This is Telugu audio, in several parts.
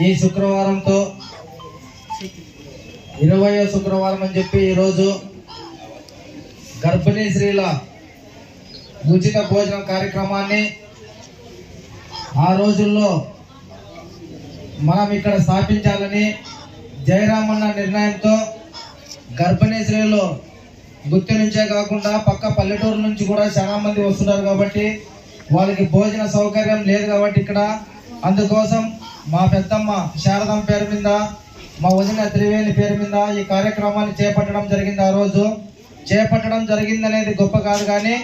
ఈ శుక్రవారంతో ఇరవయో శుక్రవారం అని చెప్పి ఈరోజు గర్భిణీ స్త్రీల ఉచిత భోజనం కార్యక్రమాన్ని ఆ రోజుల్లో మనం ఇక్కడ స్థాపించాలని జయరామన్న నిర్ణయంతో గర్భిణీ స్త్రీలు గుత్తి నుంచే కాకుండా పక్క పల్లెటూరు నుంచి కూడా చాలా మంది వస్తున్నారు కాబట్టి వాళ్ళకి భోజన సౌకర్యం లేదు కాబట్టి ఇక్కడ అందుకోసం మా పెద్దమ్మ శారదమ్మ పేరు మీద మా వదిన త్రివేణి పేరు మీద ఈ కార్యక్రమాన్ని చేపట్టడం జరిగింది ఆ రోజు. చేపట్టడం జరిగిందనేది గొప్ప కాదు కానీ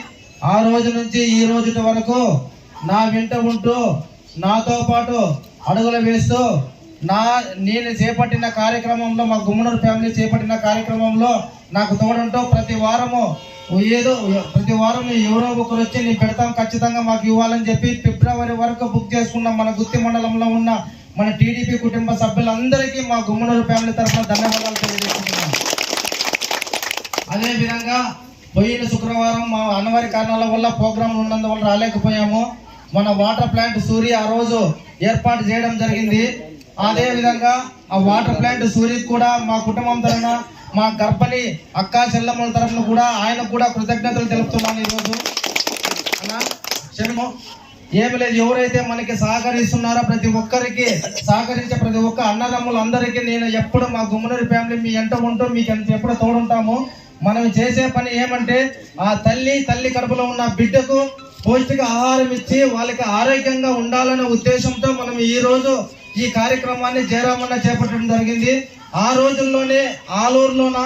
ఆ రోజు నుంచి ఈ రోజు వరకు నా వెంట ఉంటూ నాతో పాటు అడుగులు వేస్తూ నా నేను చేపట్టిన కార్యక్రమంలో మా గుమ్మనూరు ఫ్యామిలీ చేపట్టిన కార్యక్రమంలో నాకు తోడుంటూ ప్రతి వారము ఏదో ప్రతి వారం ఎవరో ఒకరు వచ్చి నేను పెడతాం ఖచ్చితంగా మాకు ఇవ్వాలని చెప్పి ఫిబ్రవరి వరకు బుక్ చేసుకున్నాం మన గుత్తి మండలంలో ఉన్న మన టీడీపీ కుటుంబ సభ్యులందరికీ మా గుమ్మనూరు ఫ్యామిలీ తరఫున ధన్యవాదాలు తెలియజేస్తున్నాం అదేవిధంగా పోయిన శుక్రవారం మా అన్నవారి కారణాల వల్ల ప్రోగ్రాం ఉన్నందువల్ల రాలేకపోయాము. మన వాటర్ ప్లాంట్ సూర్య ఆ రోజు ఏర్పాటు చేయడం జరిగింది. అదేవిధంగా ఆ వాటర్ ప్లాంట్ సూర్యకి కూడా మా కుటుంబం తరఫున మా గర్భని అక్కా చెల్లమ్మల తరఫున కూడా ఆయన కూడా కృతజ్ఞతలు తెలుపుతున్నాను ఈరోజు. అన్నా క్షణము ఏమి లేదు ఎవరైతే మనకి సహకరిస్తున్నారో ప్రతి ఒక్కరికి సహకరించే ప్రతి ఒక్క అన్నదమ్ములందరికీ నేను ఎప్పుడు మా గుమ్మనూరి ఫ్యామిలీ మీ ఎంట ఉంటూ మీకు ఎంత ఎప్పుడు తోడుంటాము మనం చేసే పని ఏమంటే ఆ తల్లి తల్లి కడుపులో ఉన్న బిడ్డకు పౌష్టిక ఆహారం ఇచ్చి వాళ్ళకి ఆరోగ్యంగా ఉండాలనే ఉద్దేశంతో మనం ఈ రోజు ఈ కార్యక్రమాన్ని జయరామన్న చేపట్టడం జరిగింది. ఆ రోజుల్లోనే ఆలూరులోన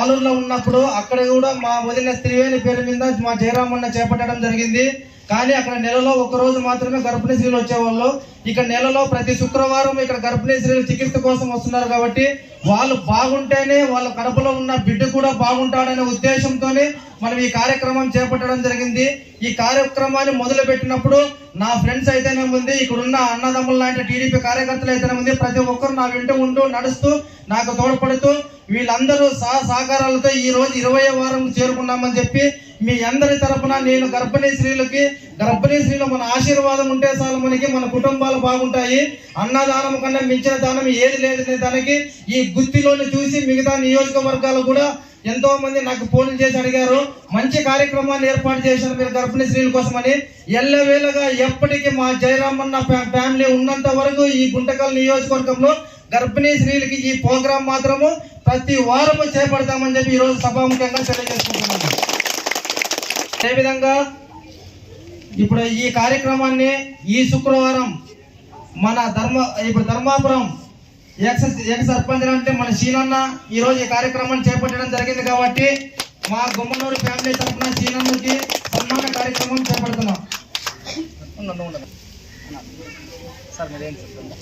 ఆలూరులో ఉన్నప్పుడు అక్కడ కూడా మా వదిన త్రివేణి పేరు మీద మా జయరామన్న చేపట్టడం జరిగింది. కానీ అక్కడ నెలలో ఒక రోజు మాత్రమే గర్భిణీ స్త్రీలు వచ్చేవాళ్ళు. ఇక్కడ నెలలో ప్రతి శుక్రవారం ఇక్కడ గర్భిణీ స్త్రీలు చికిత్స కోసం వస్తున్నారు కాబట్టి వాళ్ళు బాగుంటేనే వాళ్ళ కడుపులో ఉన్న బిడ్డ కూడా బాగుంటాడనే ఉద్దేశంతోనే మనం ఈ కార్యక్రమం చేపట్టడం జరిగింది. ఈ కార్యక్రమాన్ని మొదలు పెట్టినప్పుడు నా ఫ్రెండ్స్ అయితేనే ఉంది ఇక్కడ ఉన్న అన్నదమ్ముల లాంటి టీడీపీ కార్యకర్తలు అయితేనే ఉంది. ప్రతి ఒక్కరు నా వెంట ఉంటూ నడుస్తూ నాకు తోడ్పడుతూ వీళ్ళందరూ సహ సహకారాలతో ఈ రోజు ఇరవై వారం చేరుకున్నామని చెప్పి మీ అందరి తరపున నేను గర్భిణీ స్త్రీలకి గర్భిణీ స్త్రీలు మన ఆశీర్వాదం ఉంటే చాలు మనకి మన కుటుంబాలు బాగుంటాయి. అన్నదానం కన్నా మించిన దానం ఏది లేదనే దానికి ఈ గుత్తిలోని చూసి మిగతా నియోజకవర్గాలు కూడా ఎంతో మంది నాకు ఫోన్లు చేసి అడిగారు మంచి కార్యక్రమాన్ని ఏర్పాటు చేశారు మీరు గర్భిణీ స్త్రీల కోసమని. ఎల్లవేళగా ఎప్పటికీ మా జయరామన్న ఫ్యా- ఫ్యామిలీ ఉన్నంత వరకు ఈ గుంటకల్ నియోజకవర్గంలో గర్భిణీ స్త్రీలకి ఈ ప్రోగ్రాం మాత్రము ప్రతి వారము చేపడతామని చెప్పి ఈరోజు సభాముఖంగా తెలియజేసుకుంటున్నాను. అదేవిధంగా ఇప్పుడు ఈ కార్యక్రమాన్ని ఈ శుక్రవారం మన ధర్మ ఇప్పుడు ధర్మాపురం ఎక్స్ ఎక్స్ సర్పంచ్ అంటే మన సీనన్న ఈ రోజు ఈ కార్యక్రమాన్ని చేపట్టడం జరిగింది కాబట్టి మా గుమ్మనూరు ఫ్యామిలీ తరఫున సీనన్నకి సన్మాన కార్యక్రమం చేపడుతున్నాం. ఉండండి, సార్ మీరేం చెప్తున్నారు?